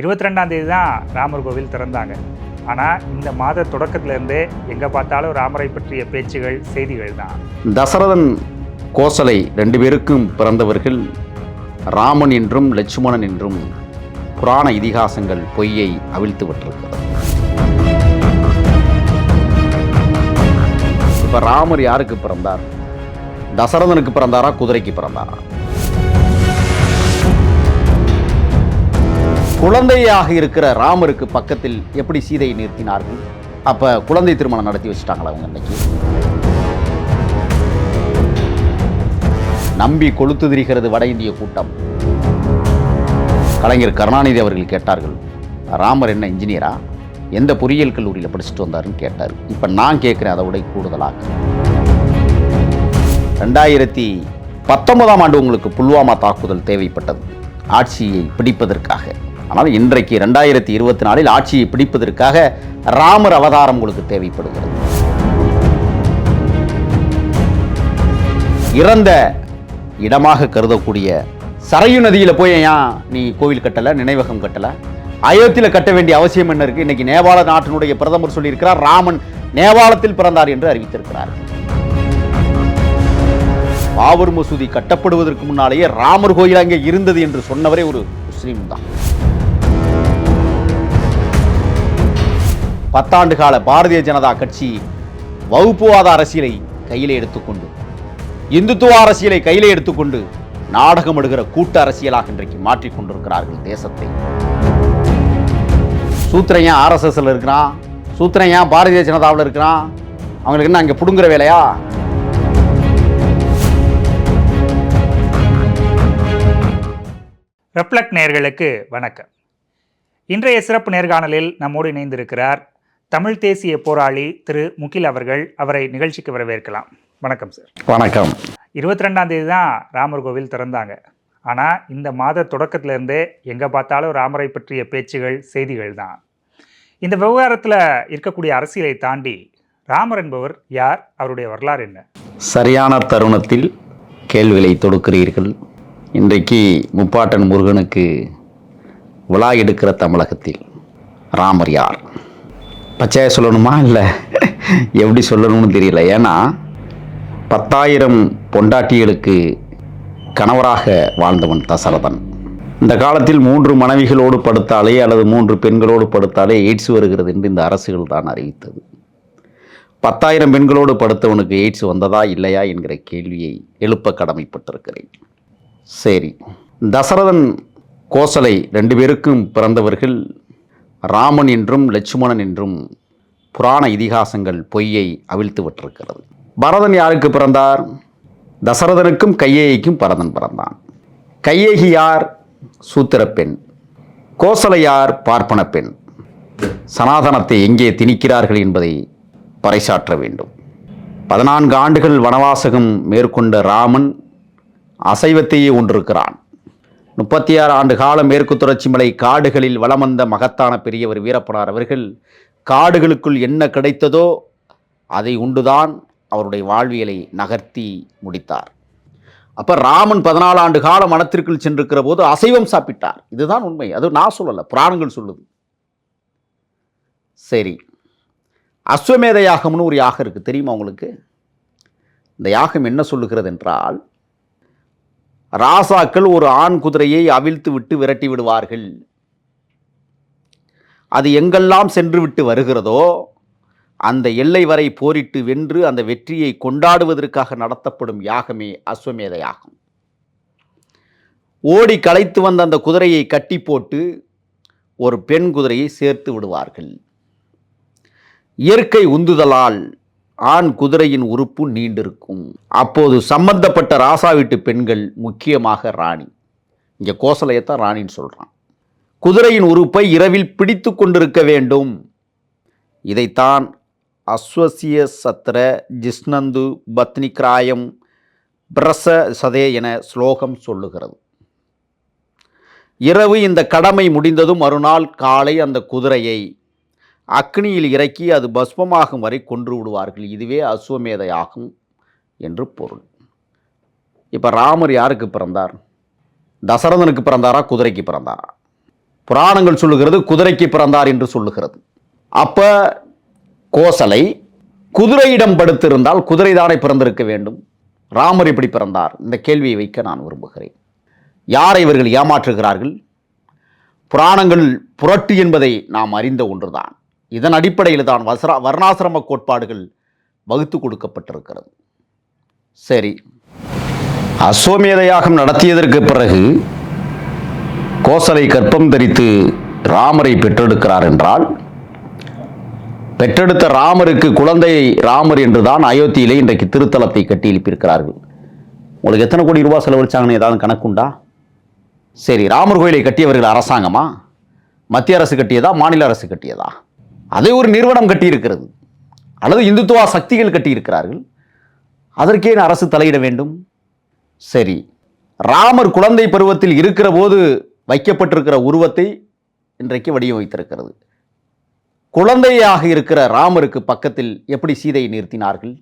இருபத்தி ரெண்டாம் தேதி தான் ராமர் கோவில் திறந்தாங்க. ஆனால் இந்த மாத தொடக்கத்திலேருந்தே எங்கே பார்த்தாலும் ராமரை பற்றிய பேச்சுகள் செய்திகள் தான். தசரதன் கோசலை ரெண்டு பேருக்கும் பிறந்தவர்கள் ராமன் என்றும் லட்சுமணன் என்றும் புராண இதிகாசங்கள் பொய்யை அவிழ்த்து விட்டிருக்கிறது. இப்போ ராமர் யாருக்கு பிறந்தார்? தசரதனுக்கு பிறந்தாரா குதிரைக்கு பிறந்தாரா? குழந்தையாக இருக்கிற ராமருக்கு பக்கத்தில் எப்படி சீதையை நிறுத்தினார்கள்? அப்ப குழந்தை திருமணம் நடத்தி வச்சுட்டாங்களா அவங்க இன்னைக்கு? நம்பி கொளுத்து திரிகிறது வட இந்திய கூட்டம். கலைஞர் கருணாநிதி அவர்கள் கேட்டார்கள் ராமர் என்ன இன்ஜினியரா? எந்த பொறியியல் கல்லூரியில் படிச்சுட்டு வந்தாருன்னு கேட்டார். இப்போ நான் கேட்குறேன் அதை விட கூடுதலாக. ரெண்டாயிரத்தி பத்தொன்பதாம் ஆண்டு உங்களுக்கு புல்வாமா தாக்குதல் தேவைப்பட்டது. ஆட்சியை பிடிப்பதற்காக. ஆனால் இன்றைக்கு ரெண்டாயிரத்தி இருபத்தி நாலில் ஆட்சியை பிடிப்பதற்காக ராமர் அவதாரம் உங்களுக்கு தேவைப்படுகிறது. இறந்த இடமாக கருதக்கூடிய சரையு நதியில போய் ஏன் நீ கோவில் கட்டலை நினைவகம் கட்டலை? அயோத்தியில் கட்ட வேண்டிய அவசியம் என்ன இருக்கு? இன்னைக்கு நேபாள நாட்டினுடைய பிரதமர் சொல்லியிருக்கிறார் ராமன் நேபாளத்தில் பிறந்தார் என்று அறிவித்திருக்கிறார். பாபர் மசூதி கட்டப்படுவதற்கு முன்னாலேயே ராமர் கோயில் அங்கே இருந்தது என்று சொன்னவரே ஒரு முஸ்லீம் தான். பத்தாண்டு கால பாரதிய ஜனதா கட்சி வகுப்புவாத அரசியலை கையிலே எடுத்துக்கொண்டு இந்துத்துவ அரசியலை கையிலே எடுத்துக்கொண்டு நாடகம் எடுக்கிற கூட்டு அரசியலாக இன்றைக்கு மாற்றிக்கொண்டிருக்கிறார்கள் தேசத்தை. சூத்திரையன் ஆர்எஸ்எஸ்ல இருக்கிறான்? சூத்திரையன் பாரதிய ஜனதாவில் இருக்கிறான்? அவங்களுக்கு என்ன அங்கே பிடுங்குற வேலையா? ரெப்ளக்ட் நேர்களுக்கு வணக்கம். இன்றைய சிறப்பு நேர்காணலில் நம்மோடு இணைந்திருக்கிறார் தமிழ் தேசிய போராளி திரு முகில் அவர்கள் அவரை நிகழ்ச்சிக்கு வரவேற்கலாம். வணக்கம் சார். வணக்கம். இருபத்தி ரெண்டாம் தேதி தான் ராமர் கோவில் திறந்தாங்க. ஆனால் இந்த மாத தொடக்கத்திலேருந்தே எங்கே பார்த்தாலும் ராமரை பற்றிய பேச்சுகள் செய்திகள் தான். இந்த விவகாரத்தில் இருக்கக்கூடிய அரசியலை தாண்டி ராமர் என்பவர் யார் அவருடைய வரலாறு என்ன? சரியான தருணத்தில் கேள்விகளை தொடுக்கிறீர்கள். இன்றைக்கு முப்பாட்டன் முருகனுக்கு விழா எடுக்கிற தமிழகத்தில் ராமர் யார்? பச்சையாக சொல்லணுமா இல்லை எப்படி சொல்லணும்னு தெரியல. ஏன்னா பத்தாயிரம் பொண்டாட்டிகளுக்கு கணவராக வாழ்ந்தவன் தசரதன். இந்த காலத்தில் மூன்று மனைவிகளோடு படுத்தாலே அல்லது மூன்று பெண்களோடு படுத்தாலே எய்ட்ஸ் வருகிறது என்று இந்த அரசுகள் தான் அறிவித்தது. பத்தாயிரம் பெண்களோடு படுத்தவனுக்கு எய்ட்ஸ் வந்ததா இல்லையா என்கிற கேள்வியை எழுப்ப கடமைப்பட்டிருக்கிறேன். சரி. தசரதன் கோசலை ரெண்டு பேருக்கும் பிறந்தவர்கள் ராமன் என்றும் லட்சுமணன் என்றும் புராண இதிகாசங்கள் பொய்யை அவிழ்த்து விட்டிருக்கிறது. பரதன் யாருக்கு பிறந்தார்? தசரதனுக்கும் கையேகிக்கும் பரதன் பிறந்தான். கையேகி யார்? சூத்திரப்பெண். கோசலையார் பார்ப்பன பெண் சனாதனத்தை எங்கே திணிக்கிறார்கள் என்பதை பறைசாற்ற வேண்டும். பதினான்கு ஆண்டுகள் வனவாசகம் மேற்கொண்ட ராமன் அசைவத்தையே ஒன்றிருக்கிறான் முப்பத்தி ஆறு ஆண்டு காலம் மேற்கு தொடர்ச்சி மலை காடுகளில் வளம் வந்த மகத்தான பெரியவர் வீரப்பனார் அவர்கள் காடுகளுக்குள் என்ன கிடைத்ததோ அதை உண்டுதான் அவருடைய வாழ்வியலை நகர்த்தி முடித்தார். அப்போ ராமன் பதினாலு ஆண்டு காலம் வனத்திற்குள் சென்றிருக்கிற போது அசைவம் சாப்பிட்டார். இதுதான் உண்மை. அது நான் சொல்லலை புராணங்கள் சொல்லுது. சரி. அஸ்வமேத யாகம்னு ஒரு யாகம் இருக்குது தெரியுமா உங்களுக்கு? இந்த யாகம் என்ன சொல்லுகிறது என்றால் ராசாக்கள் ஒரு ஆண் குதிரையை அவிழ்த்து விட்டு விரட்டி விடுவார்கள். அது எங்கெல்லாம் சென்று விட்டு வருகிறதோ அந்த எல்லை வரை போரிட்டு வென்று அந்த வெற்றியை கொண்டாடுவதற்காக நடத்தப்படும் யாகமே அஸ்வமேத யாகம். ஓடி களைத்து வந்த அந்த குதிரையை கட்டி போட்டு ஒரு பெண் குதிரையை சேர்த்து விடுவார்கள். இயற்கை உந்துதலால் ஆண் குதிரையின் உறுப்பு நீண்டிருக்கும். அப்போது சம்பந்தப்பட்ட ராசா வீட்டு பெண்கள் முக்கியமாக ராணி. இங்கே கோசலையத்தான் ராணின்னு சொல்கிறான் குதிரையின் உறுப்பை இரவில் பிடித்து கொண்டிருக்க வேண்டும். இதைத்தான் அஸ்வசிய சத்திர ஜிஸ்னந்து பத்னிக்ராயம் பிரச சதே என ஸ்லோகம் சொல்லுகிறது. இரவு இந்த கடமை முடிந்ததும் மறுநாள் காலை அந்த குதிரையை அக்னியில் இறக்கி அது பஸ்மமாகும் வரை கொன்று விடுவார்கள். இதுவே அஸ்வமேதை ஆகும் என்று பொருள். இப்போ ராமர் யாருக்கு பிறந்தார்? தசரதனுக்கு பிறந்தாரா? குதிரைக்கு பிறந்தாரா? புராணங்கள் சொல்லுகிறது குதிரைக்கு பிறந்தார் என்று சொல்லுகிறது. அப்போ கோசலை குதிரையிடம் படுத்திருந்தால் குதிரை தானே பிறந்திருக்க வேண்டும்? ராமர் எப்படி பிறந்தார்? இந்த கேள்வியை வைக்க நான் விரும்புகிறேன். யாரை இவர்கள் ஏமாற்றுகிறார்கள்? புராணங்கள் புரட்டு என்பதை நாம் அறிந்த ஒன்றுதான். இதன் அடிப்படையில் தான் வசரா வர்ணாசிரம கோட்பாடுகள் வகுத்து கொடுக்கப்பட்டிருக்கிறது. சரி. அஸ்வமேத யாகம் நடத்தியதற்கு பிறகு கோசலை கற்பம் தரித்து ராமரை பெற்றெடுக்கிறார் என்றால் பெற்றெடுத்த ராமருக்கு குழந்தை ராமர் என்றுதான் அயோத்தியிலே இன்றைக்கு திருத்தலத்தை கட்டி எழுப்பியிருக்கிறார்கள். உங்களுக்கு எத்தனை கோடி ரூபாய் செலவழிச்சாங்கன்னு ஏதாவது கணக்குண்டா சரி ராமர் கோயிலை கட்டியவர்கள் அரசாங்கமா? மத்திய அரசு கட்டியதா மாநில அரசு கட்டியதா? அதை ஒரு நிறுவனம் கட்டியிருக்கிறது. அல்லது இந்துத்துவா சக்திகள் கட்டியிருக்கிறார்கள். அதற்கே ஏன் அரசு தலையிட வேண்டும். சரி. ராமர் குழந்தை பருவத்தில் இருக்கிற போது வைக்கப்பட்டிருக்கிற உருவத்தை இன்றைக்கு வடிவமைத்திருக்கிறது. குழந்தையாக இருக்கிற ராமருக்கு பக்கத்தில் எப்படி சீதையை நிறுத்தினார்கள்?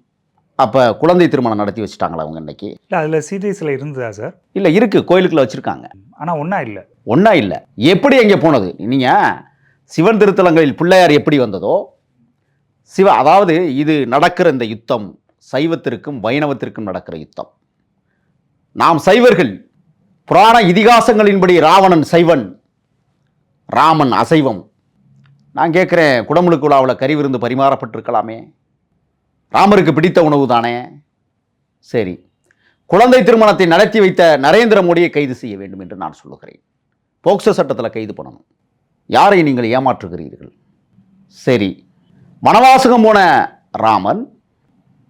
அப்போ குழந்தை திருமணம் நடத்தி வச்சுட்டாங்களா அவங்க இன்னைக்கு இல்லை அதில் சீதை சிலை இருந்ததா சார் இல்லை இருக்கு. கோயிலுக்குள்ள வச்சிருக்காங்க. ஆனால் ஒன்றா இல்லை. ஒன்றா இல்லை. எப்படி அங்கே போனது? நீங்கள் சிவன் திருத்தலங்களில் பிள்ளையார் எப்படி வந்ததோ சிவ அதாவது இது நடக்கிற இந்த யுத்தம் சைவத்திற்கும் வைணவத்திற்கும் நடக்கிற யுத்தம். நாம் சைவர்கள் புராண இதிகாசங்களின்படி ராவணன் சைவன் ராமன் அசைவம். நான் கேட்குறேன் குடமுழுக்கு விழாவில் கறி விருந்து பரிமாறப்பட்டிருக்கலாமே? ராமருக்கு பிடித்த உணவு தானே? சரி. குழந்தை திருமணத்தை நடத்தி வைத்த நரேந்திர மோடியை கைது செய்ய வேண்டும் என்று நான் சொல்லுகிறேன். போக்சோ சட்டத்தில் கைது பண்ணணும். யாரை நீங்கள் ஏமாற்றுகிறீர்கள்? சரி வனவாசகம் போன ராமன்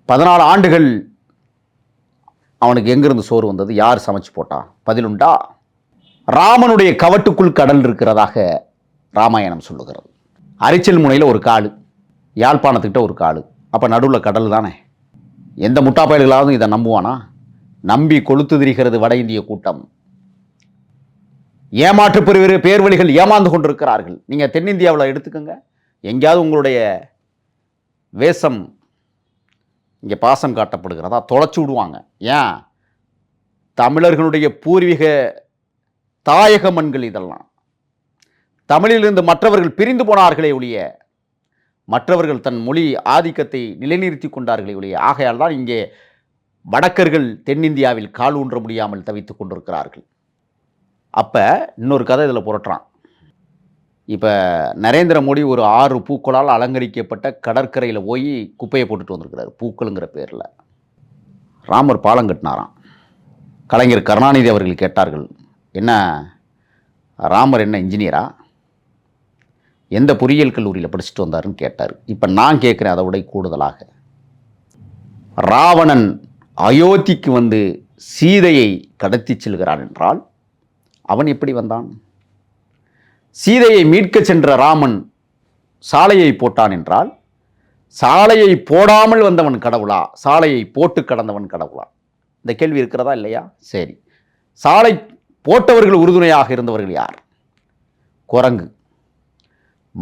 பதினாலு ஆண்டுகள் அவனுக்கு எங்கிருந்து சோறு வந்தது? யார் சமைச்சு போட்டா? பதிலுண்டா? ராமனுடைய கவட்டுக்குள் கடல் இருக்கிறதாக ராமாயணம் சொல்லுகிறது. அரிச்சல் முனையில் ஒரு காடு யாழ்ப்பாணத்துக்கிட்ட ஒரு காடு. அப்போ நடுவில் கடல் தானே? எந்த முட்டாப்பயல்களாவது இதை நம்புவானா? நம்பி கொளுத்து திரிகிறது வட இந்திய கூட்டம். ஏமாற்று பெறுவிறு பேர்வழிகள் ஏமாந்து கொண்டிருக்கிறார்கள். நீங்கள் தென்னிந்தியாவில் எடுத்துக்கோங்க. எங்கேயாவது உங்களுடைய வேஷம் இங்கே பாசம் காட்டப்படுகிறதா? தொலைச்சி விடுவாங்க. ஏன்? தமிழர்களுடைய பூர்வீக தாயக மண்கள் இதெல்லாம். தமிழிலிருந்து மற்றவர்கள் பிரிந்து போனார்களே ஒழிய மற்றவர்கள் தன் மொழி ஆதிக்கத்தை நிலைநிறுத்தி கொண்டார்களே ஒழிய ஆகையால் தான் இங்கே வடக்கர்கள் தென்னிந்தியாவில் கால் ஊன்ற முடியாமல் தவித்துக் கொண்டிருக்கிறார்கள். அப்போ இன்னொரு கதை இதில் புரட்டுறான். இப்போ நரேந்திர மோடி ஒரு ஆறு பூக்களால் அலங்கரிக்கப்பட்ட கடற்கரையில் போய் குப்பையை போட்டுட்டு வந்திருக்கிறார் பூக்களுங்கிற பேரில். ராமர் பாலம் கட்டினாராம். கலைஞர் கருணாநிதி அவர்கள் கேட்டார்கள் என்ன ராமர் என்ன இன்ஜினியரா எந்த பொறியியல் கல்லூரியில் படிச்சுட்டு வந்தாருன்னு கேட்டார். இப்போ நான் கேட்குறேன் அதை விட கூடுதலாக. ராவணன் அயோத்திக்கு வந்து சீதையை கடத்தி செல்கிறான் என்றால் அவன் எப்படி வந்தான்? சீதையை மீட்கச் சென்ற ராமன் சாலையை போட்டான் என்றால் சாலையை போடாமல் வந்தவன் கடவுளா? சாலையை போட்டு கடந்தவன் கடவுளா? இந்த கேள்வி இருக்கிறதா இல்லையா? சரி. சாலை போட்டவர்கள் உறுதுணையாக இருந்தவர்கள் யார்? குரங்கு.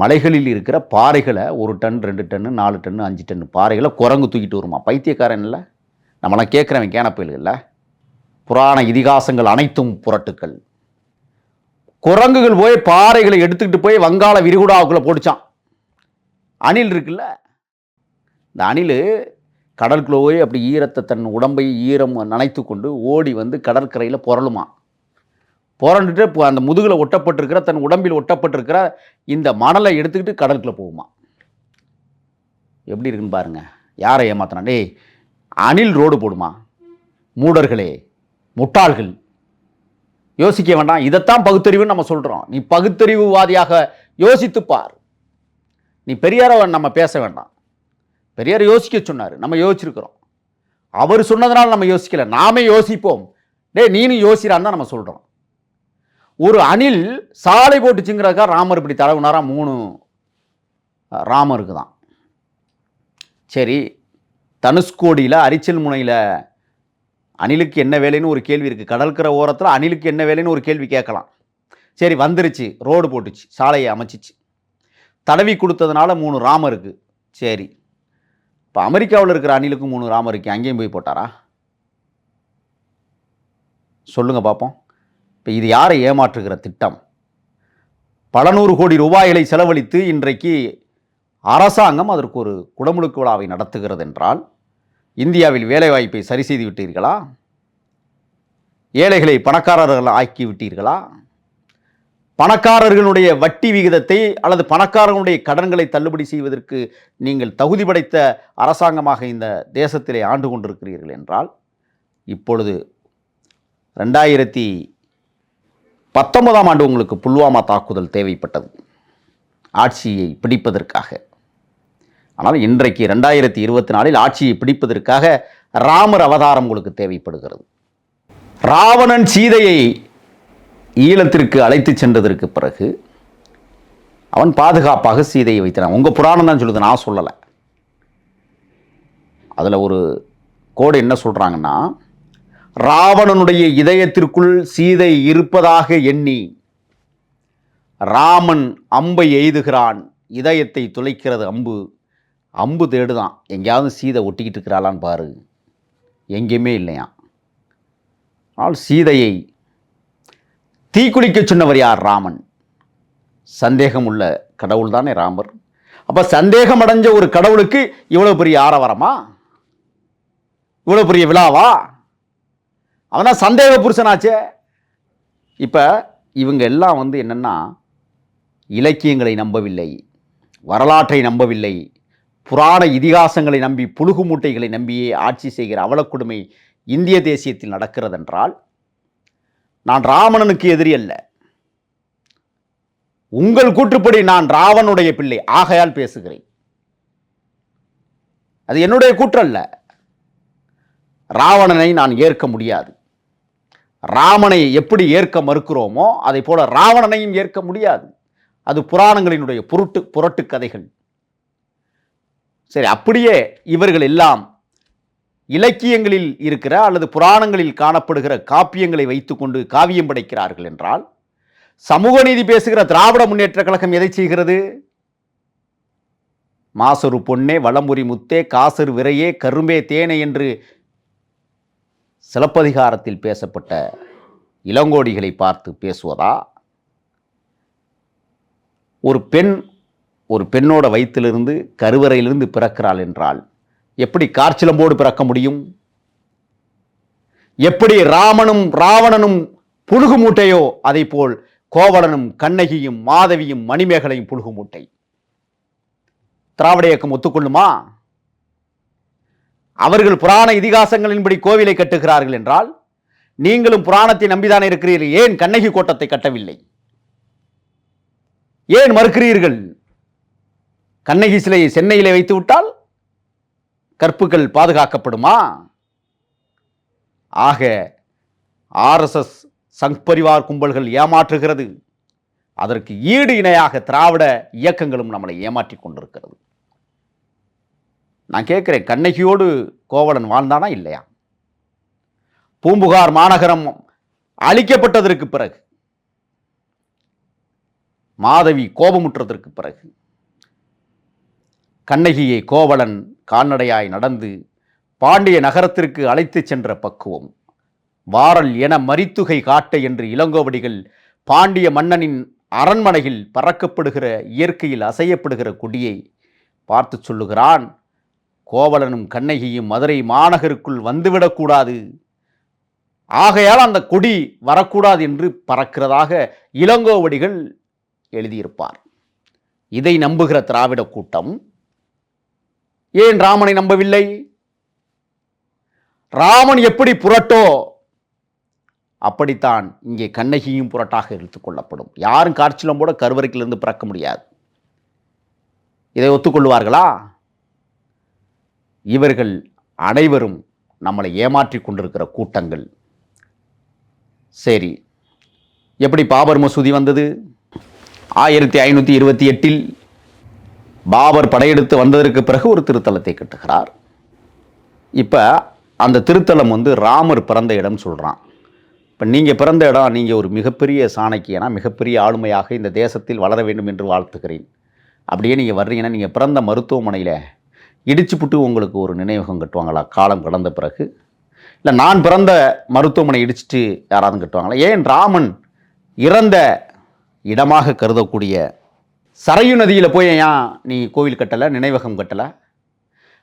மலைகளில் இருக்கிற பாறைகளை ஒரு டன் ரெண்டு டன்னு நாலு டன்னு அஞ்சு டன்னு பாறைகளை குரங்கு தூக்கிட்டு வருமா? பைத்தியக்காரன் இல்லை. நம்மளாம் கேட்குறவன் கேனப்பயில் புராண இதிகாசங்கள் அனைத்தும் புரட்டுக்கள். குரங்குகள் போய் பாறைகளை எடுத்துக்கிட்டு போய் வங்காள விரிகுடாவுக்குள்ளே போட்டுச்சான். அணில் இருக்குல்ல? இந்த அணில் கடலுக்குள்ளே போய் அப்படி ஈரத்தை தன் உடம்பை ஈரம் நனைத்து கொண்டு ஓடி வந்து கடற்கரையில் புரளுமா புரண்டுட்டு இப்போ அந்த முதுகில் ஒட்டப்பட்டிருக்கிற தன் உடம்பில் ஒட்டப்பட்டிருக்கிற இந்த மணலை எடுத்துக்கிட்டு கடலுக்குள்ளே போகுமா எப்படி இருக்குன்னு பாருங்கள் யாரை ஏமாத்தினா டேய் அணில் ரோடு போடுமா மூடர்களே முட்டாள்கள். யோசிக்க வேண்டாம். இதைத்தான் பகுத்தறிவுன்னு நம்ம சொல்கிறோம் நீ பகுத்தறிவுவாதியாக யோசித்து பார். நீ பெரியாரை நம்ம பேச வேண்டாம். பெரியார் யோசிக்க சொன்னார். நம்ம யோசிச்சிருக்கிறோம். அவர் சொன்னதுனால நம்ம யோசிக்கல. நாமே யோசிப்போம். டேய் நீனும் யோசிறான்னு தான் நம்ம சொல்கிறோம் ஒரு அணில் சாலை போட்டுச்சுங்கிறதுக்காக ராமர் இப்படி தடவுனாரா மூணு ராமருக்கு தான். சரி தனுஷ்கோடியில் அரிச்சல் முனையில் அணிலுக்கு என்ன வேலைன்னு ஒரு கேள்வி இருக்குது கடற்கரை ஓரத்தில் அணிலுக்கு என்ன வேலைன்னு ஒரு கேள்வி கேட்கலாம். சரி வந்துருச்சு. ரோடு போட்டுச்சு. சாலையை அமைச்சிச்சு. தடவி கொடுத்ததுனால மூணு ராமம் இருக்குது சரி. இப்போ அமெரிக்காவில் இருக்கிற அணிலுக்கு மூணு ராமம் இருக்குது அங்கேயும் போய் போட்டாரா? சொல்லுங்கள் பார்ப்போம் இப்போ இது யாரை ஏமாற்றுகிற திட்டம்? பல நூறு கோடி ரூபாய்களை செலவழித்து இன்றைக்கு அரசாங்கம் அதற்கு ஒரு குடமுழுக்கு விழாவை நடத்துகிறது என்றால் இந்தியாவில் வேலைவாய்ப்பை சரி செய்து விட்டீர்களா? ஏழைகளை பணக்காரர்கள் ஆக்கி விட்டீர்களா? பணக்காரர்களுடைய வட்டி விகிதத்தை அல்லது பணக்காரர்களுடைய கடன்களை தள்ளுபடி செய்வதற்கு நீங்கள் தகுதி படைத்த அரசாங்கமாக இந்த தேசத்திலே ஆண்டு கொண்டிருக்கிறீர்கள் என்றால் இப்பொழுது ரெண்டாயிரத்தி பத்தொன்பதாம் ஆண்டு உங்களுக்கு புல்வாமா தாக்குதல் தேவைப்பட்டது. ஆட்சியை பிடிப்பதற்காக. ஆனால் இன்றைக்கு ரெண்டாயிரத்தி இருபத்தி நாலில் ஆட்சியை பிடிப்பதற்காக ராமர் அவதாரம் உங்களுக்கு தேவைப்படுகிறது. ராவணன் சீதையை ஈழத்திற்கு அழைத்து சென்றதற்கு பிறகு அவன் பாதுகாப்பாக சீதையை வைத்தான் உங்கள் புராணம் தான் சொல்லுது நான் சொல்லலை. அதில் ஒரு கோடு என்ன சொல்கிறாங்கன்னா ராவணனுடைய இதயத்திற்குள் சீதை இருப்பதாக எண்ணி ராமன் அம்பை எய்துகிறான். இதயத்தை துளைக்கிறது அம்பு. அம்பு தேடுதான். எங்கேயாவது சீதை ஒட்டிக்கிட்டு இருக்கிறாளான்னு பாரு. எங்கேயுமே இல்லையா ஆனால் சீதையை தீக்குளிக்க சொன்னவர் யார்? ராமன். சந்தேகம் உள்ள கடவுள் தானே ராமர். அப்போ சந்தேகம் அடைஞ்ச ஒரு கடவுளுக்கு இவ்வளோ பெரிய ஆரவாரமா? இவ்வளோ பெரிய விழாவா? அவனா சந்தேக புருஷனாச்சே. இப்போ இவங்க எல்லாம் வந்து என்னென்னா இலக்கியங்களை நம்பவில்லை வரலாற்றை நம்பவில்லை புராண இதிகாசங்களை நம்பி புழுகு மூட்டைகளை நம்பியே ஆட்சி செய்கிற அவலக்கொடுமை இந்திய தேசியத்தில் நடக்கிறதென்றால் நான் ராவணனுக்கு எதிரி அல்ல. உங்கள் கூற்றுப்படி நான் ராவனுடைய பிள்ளை ஆகையால் பேசுகிறேன். அது என்னுடைய கூற்றல்ல. ராவணனை நான் ஏற்க முடியாது. ராமனை எப்படி ஏற்க மறுக்கிறோமோ அதை போல ராவணனையும் ஏற்க முடியாது. அது புராணங்களினுடைய புரட்டு புரட்டு கதைகள். சரி அப்படியே இவர்கள் எல்லாம் இலக்கியங்களில் இருக்கிற அல்லது புராணங்களில் காணப்படுகிற காப்பியங்களை வைத்துக்கொண்டு காவியம் படைக்கிறார்கள் என்றால் சமூக நீதி பேசுகிற திராவிட முன்னேற்ற கழகம் எதை செய்கிறது? மாசொரு பொன்னே வளமுறி முத்தே காசரு விரையே கரும்பே தேனே என்று சிலப்பதிகாரத்தில் பேசப்பட்ட இளங்கோடிகளை பார்த்து பேசுவதா? ஒரு பெண் ஒரு பெண்ணோட வயிற்றிலிருந்து கருவறையிலிருந்து பிறக்கிறாள் என்றால் எப்படி கார்ச்சிலம்போடு பிறக்க முடியும்? எப்படி ராமனும் ராவணனும் புழுகு மூட்டையோ அதை போல் கோவலனும் கண்ணகியும் மாதவியும் மணிமேகலையும் புழுகு மூட்டை திராவிட இயக்கம் ஒத்துக்கொள்ளுமா? அவர்கள் புராண இதிகாசங்களின்படி கோவிலை கட்டுகிறார்கள் என்றால் நீங்களும் புராணத்தை நம்பிதானே இருக்கிறீர்கள். ஏன் கண்ணகி கோட்டத்தை கட்டவில்லை? ஏன் மறுக்கிறீர்கள்? கண்ணகி சிலையை சென்னையிலே வைத்து விட்டால் கற்புகள் பாதுகாக்கப்படுமா? ஆக ஆர்எஸ்எஸ் சங் பரிவார் கும்பல்கள் ஏமாற்றுகிறது. அதற்கு ஈடு இணையாக திராவிட இயக்கங்களும் நம்மளை ஏமாற்றிக் கொண்டிருக்கிறது. நான் கேட்குறேன் கண்ணகியோடு கோவலன் வாழ்ந்தானா இல்லையா? பூம்புகார் மாநகரம் அழிக்கப்பட்டதற்கு பிறகு மாதவி கோபமுற்றதற்கு பிறகு கண்ணகியை கோவலன் கால்நடையாய் நடந்து பாண்டிய நகரத்திற்கு அழைத்துச் சென்ற பக்குவம். வாரல் என மரித்துகை காட்ட என்று இளங்கோவடிகள் பாண்டிய மன்னனின் அரண்மனையில் பறக்கப்படுகிற இயற்கையில் அசையப்படுகிற கொடியை பார்த்து சொல்லுகிறான் கோவலனும் கண்ணகியும் மதுரை மாநகருக்குள் வந்துவிடக்கூடாது ஆகையால் அந்த கொடி வரக்கூடாது என்று பறக்கிறதாக இளங்கோவடிகள் எழுதியிருப்பார். இதை நம்புகிற திராவிட கூட்டம் ஏன் ராமனை நம்பவில்லை? ராமன் எப்படி புரட்டோ அப்படித்தான் இங்கே கண்ணகியும் புரட்டாக எடுத்துக் கொள்ளப்படும். யாரும் காய்ச்சலும் கூட கருவறைக்கிலிருந்து பிறக்க முடியாது. இதை ஒத்துக்கொள்வார்களா? இவர்கள் அனைவரும் நம்மளை ஏமாற்றிக் கொண்டிருக்கிற கூட்டங்கள். சரி எப்படி பாபர் மசூதி வந்தது? ஆயிரத்தி ஐநூற்றி இருபத்தி எட்டில் பாபர் படையெடுத்து வந்ததற்கு பிறகு ஒரு திருத்தலத்தை கட்டுகிறார். இப்போ அந்த திருத்தலம் வந்து ராமர் பிறந்த இடம் சொல்கிறான் இப்போ நீங்கள் பிறந்த இடம் நீங்கள் ஒரு மிகப்பெரிய சாணக்கியனா மிகப்பெரிய ஆளுமையாக இந்த தேசத்தில் வளர வேண்டும் என்று வாழ்த்துகிறேன். அப்படியே நீங்கள் வர்றீங்கன்னா நீங்கள் பிறந்த மருத்துவமனையில் இடிச்சுப்புட்டு உங்களுக்கு ஒரு நினைவகம் கட்டுவாங்களா? காலம் கடந்த பிறகு. இல்லை நான் பிறந்த மருத்துவமனை இடிச்சிட்டு யாராவது கட்டுவாங்களா? ஏன் ராமன் இறந்த இடமாக கருதக்கூடிய சரையு நதியில் போய் ஏன் நீ கோவில் கட்டலை நினைவகம் கட்டலை?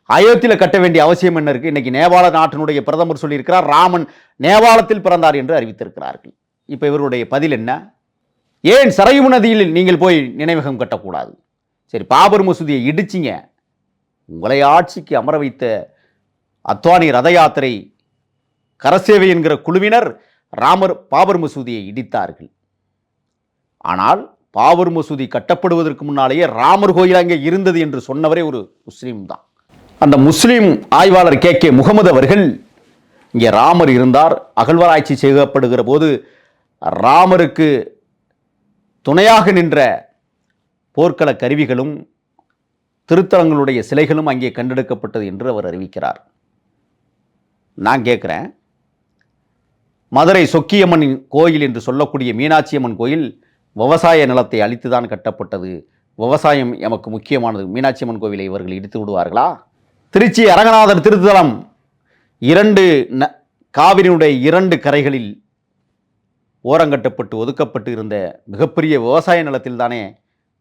அயோத்தியில் கட்ட வேண்டிய அவசியம் என்ன இருக்குது இன்றைக்கி நேபாள நாட்டினுடைய பிரதமர் சொல்லியிருக்கிறார் ராமன் நேபாளத்தில் பிறந்தார் என்று அறிவித்திருக்கிறார்கள். இப்போ இவருடைய பதில் என்ன? ஏன் சரையு நதியில் நீங்கள் போய் நினைவகம் கட்டக்கூடாது? சரி பாபர் மசூதியை இடிச்சிங்க. உங்களை ஆட்சிக்கு அமர வைத்த அத்வானி ரத யாத்திரை கரசேவை என்கிற குழுவினர் ராமர் பாபர் மசூதியை இடித்தார்கள். ஆனால் பாபர் மசூதி கட்டப்படுவதற்கு முன்னாலேயே ராமர் கோயில் அங்கே இருந்தது என்று சொன்னவரே ஒரு முஸ்லீம் தான். அந்த முஸ்லீம் ஆய்வாளர் கே. கே. முகமது அவர்கள் இங்கே ராமர் இருந்தார் அகழ்வாராய்ச்சி செய்யப்படுகிற போது ராமருக்கு துணையாக நின்ற போர்க்கள கருவிகளும் திருத்தலங்களுடைய சிலைகளும் அங்கே கண்டெடுக்கப்பட்டது என்று அவர் அறிவிக்கிறார். நான் கேட்குறேன் மதுரை சொக்கியம்மன் கோயில் என்று சொல்லக்கூடிய மீனாட்சி அம்மன் கோயில் விவசாய நிலத்தை அழித்து தான் கட்டப்பட்டது. விவசாயம் எமக்கு முக்கியமானது. மீனாட்சி அம்மன் கோவிலை இவர்கள் இடித்து விடுவார்களா? திருச்சி அரங்கநாதர் திருத்தலம் இரண்டு ந காவிரியினுடைய இரண்டு கரைகளில் ஓரங்கட்டப்பட்டு ஒதுக்கப்பட்டு இருந்த மிகப்பெரிய விவசாய நிலத்தில் தானே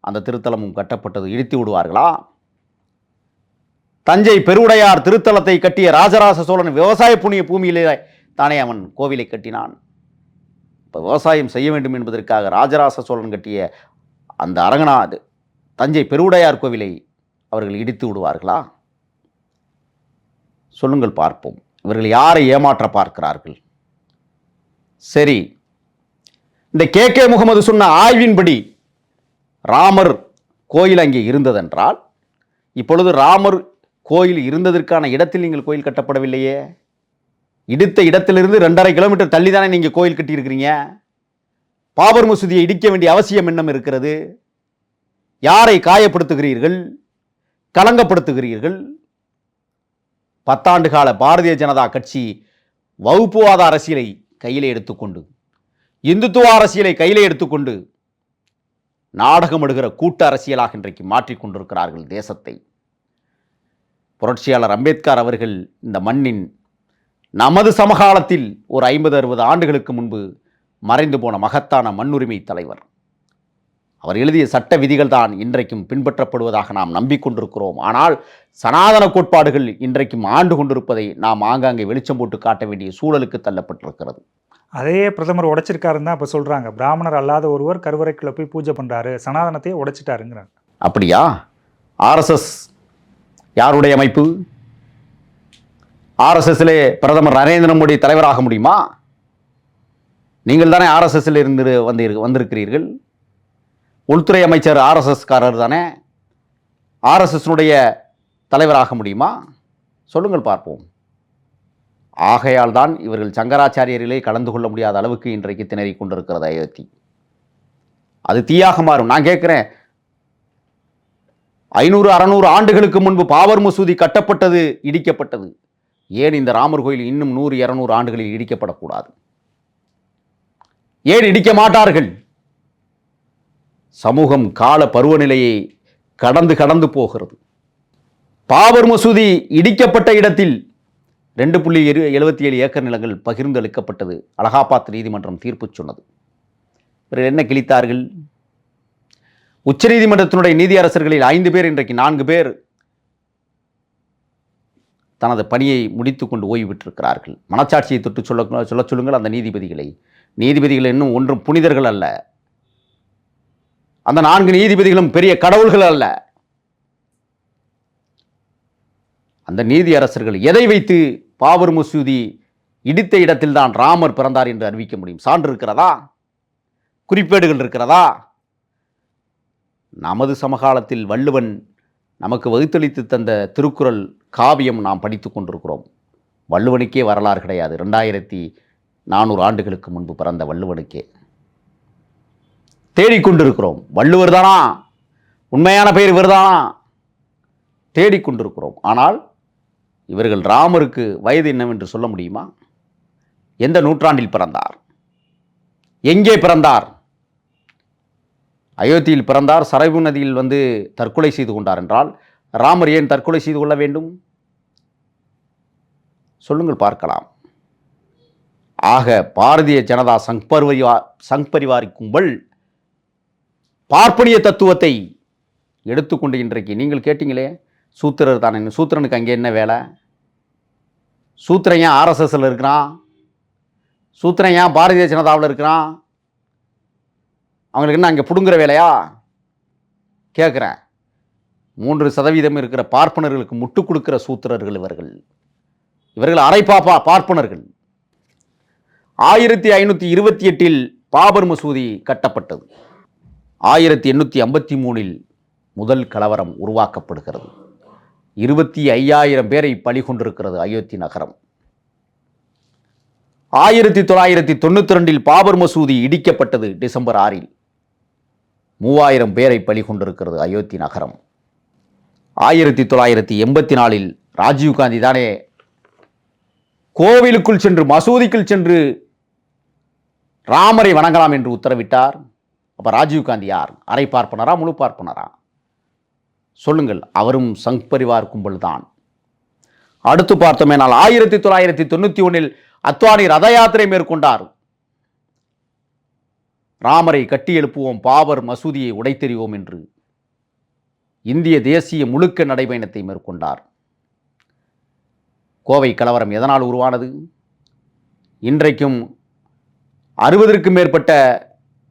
அந்த திருத்தலமும் கட்டப்பட்டது. இடித்து விடுவார்களா? தஞ்சை பெருவுடையார் திருத்தலத்தை கட்டிய ராஜராஜ சோழன் விவசாய புண்ணிய பூமியிலே தானே அவன் கோவிலை கட்டினான். இப்போ விவசாயம் செய்ய வேண்டும் என்பதற்காக ராஜராச சோழன் கட்டிய அந்த அரங்கநாத் தஞ்சை பெருவுடையார் கோவிலை அவர்கள் இடித்து விடுவார்களா? சொல்லுங்கள் பார்ப்போம். இவர்கள் யாரை ஏமாற்ற பார்க்கிறார்கள்? சரி. இந்த கே. கே. முகமது சொன்ன ஆய்வின்படி ராமர் கோயில் அங்கே இருந்ததென்றால் இப்பொழுது ராமர் கோயில் இருந்ததற்கான இடத்தில் நீங்கள் கோயில் கட்டப்படவில்லையே? இடித்த இடத்திலிருந்து ரெண்டரை கிலோமீட்டர் தள்ளி தானே நீங்கள் கோயில் கட்டியிருக்கிறீங்க? பாபர் மசூதியை இடிக்க வேண்டிய அவசியம் என்னம் இருக்கிறது? யாரை காயப்படுத்துகிறீர்கள்? களங்கப்படுத்துகிறீர்கள் பத்தாண்டு கால பாரதிய ஜனதா கட்சி வகுப்புவாத அரசியலை கையிலே எடுத்துக்கொண்டு இந்துத்துவ அரசியலை கையிலே எடுத்துக்கொண்டு நாடகம் எடுகிற கூட்ட அரசியலாக இன்றைக்கு மாற்றிக்கொண்டிருக்கிறார்கள் தேசத்தை. புரட்சியாளர் அம்பேத்கர் அவர்கள் இந்த மண்ணின் நமது சமகாலத்தில் ஒரு ஐம்பது அறுபது ஆண்டுகளுக்கு முன்பு மறைந்து போன மகத்தான மண்ணுரிமை தலைவர். அவர் எழுதிய சட்ட விதிகள் தான் இன்றைக்கும் பின்பற்றப்படுவதாக நாம் நம்பிக்கொண்டிருக்கிறோம். ஆனால் சனாதன கோட்பாடுகள் இன்றைக்கும் ஆண்டு கொண்டிருப்பதை நாம் ஆங்காங்கே வெளிச்சம் போட்டு காட்ட வேண்டிய சூழலுக்கு தள்ளப்பட்டிருக்கிறது. அதையே பிரதமர் உடைச்சிருக்காருன்னு தான் இப்போ சொல்கிறாங்க பிராமணர் அல்லாத ஒருவர் கருவறைக்குள்ள போய் பூஜை பண்ணுறாரு சனாதனத்தையே உடைச்சிட்டாருங்கிறாங்க. அப்படியா? ஆர்எஸ்எஸ் யாருடைய அமைப்பு? ஆர்எஸ்எஸ்லே பிரதமர் நரேந்திர மோடி தலைவராக முடியுமா? நீங்கள் தானே ஆர்எஸ்எஸ்ல இருந்து வந்து வந்திருக்கிறீர்கள். உள்துறை அமைச்சர் ஆர்எஸ்எஸ்காரர் தானே. ஆர்எஸ்எஸ்னுடைய தலைவராக முடியுமா? சொல்லுங்கள் பார்ப்போம். ஆகையால் தான் இவர்கள் சங்கராச்சாரியர்களே கலந்து கொள்ள முடியாத அளவுக்கு இன்றைக்கு திணறிக் கொண்டிருக்கிறது அயோத்தி. அது தீயாக மாறும். நான் கேட்குறேன். ஐநூறு அறநூறு ஆண்டுகளுக்கு முன்பு பாபர் மசூதி கட்டப்பட்டது இடிக்கப்பட்டது. ஏன் இந்த ராமர் கோயில் இன்னும் நூறு இரநூறு ஆண்டுகளில் இடிக்கப்படக்கூடாது? ஏன் இடிக்க மாட்டார்கள்? சமூகம் கால பருவநிலையை கடந்து கடந்து போகிறது. பாபர் மசூதி இடிக்கப்பட்ட இடத்தில் ரெண்டு புள்ளி இரு எழுபத்தி ஏழு ஏக்கர் நிலங்கள் பகிர்ந்தளிக்கப்பட்டது. அலகாபாத் நீதிமன்றம் தீர்ப்பு சொன்னது. இவர்கள் என்ன கிழித்தார்கள்? உச்சநீதிமன்றத்தினுடைய நீதியரசர்களில் ஐந்து பேர் இன்றைக்கு நான்கு பேர் தனது பணியை முடித்துக்கொண்டு ஓய்வு பெற்றிருக்கிறார்கள் மனச்சாட்சியை தொட்டு சொல்ல சொல்ல சொல்லுங்கள் அந்த நீதிபதிகளை. நீதிபதிகள் இன்னும் ஒன்றும் புனிதர்கள் அல்ல. அந்த நான்கு நீதிபதிகளும் பெரிய கடவுள்கள் அல்ல. அந்த நீதியரசர்கள் எதை வைத்து பாபர் மசூதி இடித்த இடத்தில்தான் ராமர் பிறந்தார் என்று அறிவிக்க முடியும்? சான்று இருக்கிறதா? குறிப்பேடுகள் இருக்கிறதா? நமது சமகாலத்தில் வள்ளுவன் நமக்கு வகுத்தளித்து தந்த திருக்குறள் காவியம் நாம் படித்து கொண்டிருக்கிறோம். வள்ளுவனுக்கே வரலாறு கிடையாது. ரெண்டாயிரத்தி நானூறு ஆண்டுகளுக்கு முன்பு பிறந்த வள்ளுவனுக்கே. தேடிக்கொண்டிருக்கிறோம் வள்ளுவர் தானா? உண்மையான பெயர் இவர்தானா தேடிக்கொண்டிருக்கிறோம் ஆனால் இவர்கள் ராமருக்கு வயது என்னவென்று சொல்ல முடியுமா? எந்த நூற்றாண்டில் பிறந்தார்? எங்கே பிறந்தார்? அயோத்தியில் பிறந்தார் சரைவு நதியில் வந்து தற்கொலை செய்து கொண்டார் என்றால் ராமர் ஏன் தற்கொலை செய்து கொள்ள வேண்டும்? சொல்லுங்கள் பார்க்கலாம். ஆக பாரதிய ஜனதா சங் பரிவா சங் பரிவாரி கும்பல் பார்ப்பனிய தத்துவத்தை எடுத்துக்கொண்டு இன்றைக்கு நீங்கள் கேட்டீங்களே? சூத்திரர் தானே சூத்திரனுக்கு அங்கே என்ன வேலை? சூத்திரன் ஏன் ஆர்எஸ்எஸ்ல இருக்கிறான்? சூத்திரன் ஏன் பாரதிய ஜனதாவில் இருக்கிறான்? அவங்களுக்கு என்ன அங்கே பிடுங்குற வேலையா? கேட்குறேன் மூன்று சதவீதம் இருக்கிற பார்ப்பனர்களுக்கு முட்டு கொடுக்கிற சூத்திரர்கள் இவர்கள். இவர்கள் அரைப்பாப்பா பார்ப்பனர்கள். ஆயிரத்தி ஐநூற்றி இருபத்தி எட்டில் பாபர் மசூதி கட்டப்பட்டது. ஆயிரத்தி எண்ணூற்றி ஐம்பத்தி மூணில் முதல் கலவரம் உருவாக்கப்படுகிறது. இருபத்தி ஐயாயிரம் பேரை பலி கொண்டிருக்கிறது அயோத்தி நகரம். ஆயிரத்தி தொள்ளாயிரத்தி தொண்ணூற்றி ரெண்டில் பாபர் மசூதி இடிக்கப்பட்டது டிசம்பர் ஆறில். மூவாயிரம் பேரை பலி கொண்டிருக்கிறது அயோத்தி நகரம். ஆயிரத்தி தொள்ளாயிரத்தி எண்பத்தி நாலில் ராஜீவ்காந்தி தானே கோவிலுக்குள் சென்று மசூதிக்குள் சென்று ராமரை வணங்கலாம் என்று உத்தரவிட்டார். அப்போ ராஜீவ்காந்தி யார்? அரை பார்ப்பனரா முழு பார்ப்பனரா? சொல்லுங்கள் அவரும் சங் பரிவார் கும்பல் தான். அடுத்து பார்த்தோமேனால் ஆயிரத்தி தொள்ளாயிரத்தி தொண்ணூற்றி ஒன்றில் அத்வானி ரத யாத்திரை மேற்கொண்டார். ராமரை கட்டி எழுப்புவோம் பாபர் மசூதியை உடைத்தெறிவோம் என்று இந்திய தேசிய முழுக்க நடைபயணத்தை மேற்கொண்டார். கோவை கலவரம் எதனால் உருவானது? இன்றைக்கும் அறுபதற்கும் மேற்பட்ட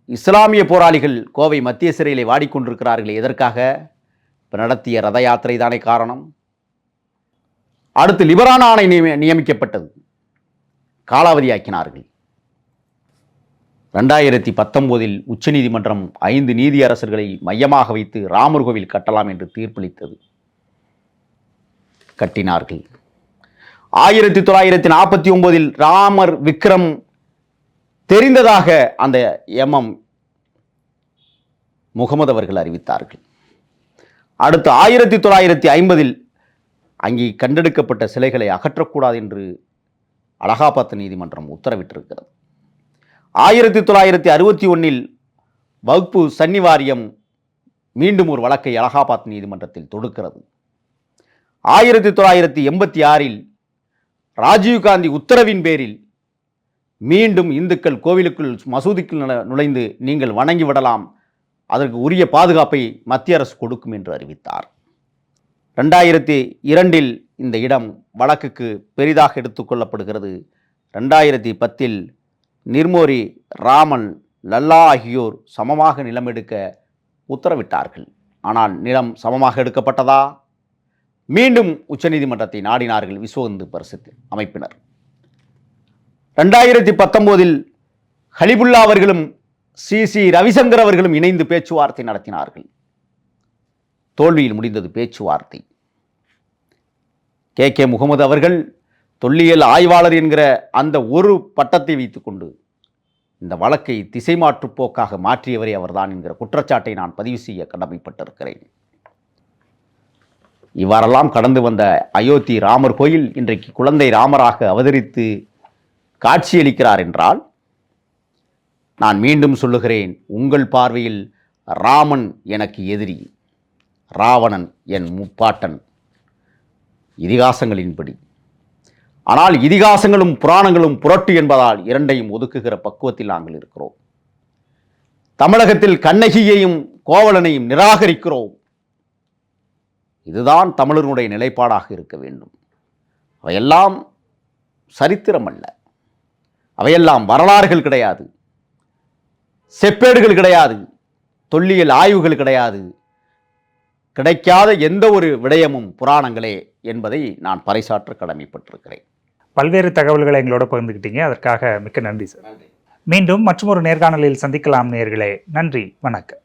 இஸ்லாமிய போராளிகள் கோவை மத்திய சிறையிலே வாடிக்கொண்டிருக்கிறார்கள் எதற்காக? இப்போ நடத்திய ரத யாத்திரை தானே காரணம். அடுத்து லிபரான ஆணை நியமிக்கப்பட்டது. காலாவதியாக்கினார்கள். ரெண்டாயிரத்தி பத்தொம்போதில் உச்சநீதிமன்றம் ஐந்து நீதியரசர்களை மையமாக வைத்து ராமர் கோவில் கட்டலாம் என்று தீர்ப்பளித்தது. கட்டினார்கள். ஆயிரத்தி தொள்ளாயிரத்தி நாற்பத்தி ஒன்பதில் ராமர் விக்ரம் தெரிந்ததாக அந்த எம்எம் முகமது அவர்கள் அறிவித்தார்கள். அடுத்து ஆயிரத்தி தொள்ளாயிரத்தி ஐம்பதில் அங்கே கண்டெடுக்கப்பட்ட சிலைகளை அகற்றக்கூடாது என்று அலகாபாத் நீதிமன்றம் உத்தரவிட்டிருக்கிறது. ஆயிரத்தி தொள்ளாயிரத்தி அறுபத்தி ஒன்றில் வகுப்பு சன்னி வாரியம் மீண்டும் ஒரு வழக்கை அலகாபாத் நீதிமன்றத்தில் தொடுக்கிறது. ஆயிரத்தி தொள்ளாயிரத்தி எண்பத்தி ஆறில் ராஜீவ்காந்தி உத்தரவின் பேரில் மீண்டும் இந்துக்கள் கோவிலுக்குள் மசூதிக்குள் நுழைந்து நீங்கள் வணங்கி விடலாம் அதற்கு உரிய பாதுகாப்பை மத்திய அரசு கொடுக்கும் என்று அறிவித்தார். ரெண்டாயிரத்தி இரண்டில் இந்த இடம் வழக்குக்கு பெரிதாக எடுத்துக்கொள்ளப்படுகிறது ரெண்டாயிரத்தி பத்தில் நிர்மோரி ராமன் லல்லா ஆகியோர் சமமாக நிலம் எடுக்க உத்தரவிட்டார்கள். ஆனால் நிலம் சமமாக எடுக்கப்பட்டதா? மீண்டும் உச்சநீதிமன்றத்தை நாடினார்கள் விஸ்வ பரிசத்து அமைப்பினர். ரெண்டாயிரத்தி பத்தொம்போதில் ஹலிபுல்லா அவர்களும் சி. சி. ரவிசங்கர் அவர்களும் இணைந்து பேச்சுவார்த்தை நடத்தினார்கள். தோல்வியில் முடிந்தது பேச்சுவார்த்தை. கே. கே. முகமது அவர்கள் தொல்லியல் ஆய்வாளர் என்கிற அந்த ஒரு பட்டத்தை வைத்துக்கொண்டு இந்த வழக்கை திசை மாற்று போக்காக மாற்றியவரே அவர்தான் என்கிற குற்றச்சாட்டை நான் பதிவு செய்ய கடமைப்பட்டிருக்கிறேன். இவ்வாறெல்லாம் கடந்து வந்த அயோத்தி ராமர் கோயில் இன்றைக்கு குழந்தை ராமராக அவதரித்து காட்சியளிக்கிறார் என்றால் நான் மீண்டும் சொல்லுகிறேன் உங்கள் பார்வையில் ராமன் எனக்கு எதிரி ராவணன் என் முப்பாட்டன். இதிகாசங்களின்படி ஆனால் இதிகாசங்களும் புராணங்களும் புரட்டு என்பதால் இரண்டையும் ஒதுக்குகிற பக்குவத்தில் நாங்கள் இருக்கிறோம். தமிழகத்தில் கண்ணகியையும் கோவலனையும் நிராகரிக்கிறோம். இதுதான் தமிழருடைய நிலைப்பாடாக இருக்க வேண்டும். அவையெல்லாம் சரித்திரம் அல்ல அவையெல்லாம் வரலாறுகள் கிடையாது. செப்பேடுகள் கிடையாது. தொல்லியல் ஆய்வுகள் கிடையாது. கிடைக்காத எந்த ஒரு விடயமும் புராணங்களே என்பதை நான் பறைசாற்ற கடமைப்பட்டிருக்கிறேன். பல்வேறு தகவல்களை எங்களோட பகிர்ந்துக்கிட்டீங்க அதற்காக மிக்க நன்றி சார். மீண்டும் மற்றொரு நேர்காணலில் சந்திக்கலாம் நேர்களே. நன்றி. வணக்கம்.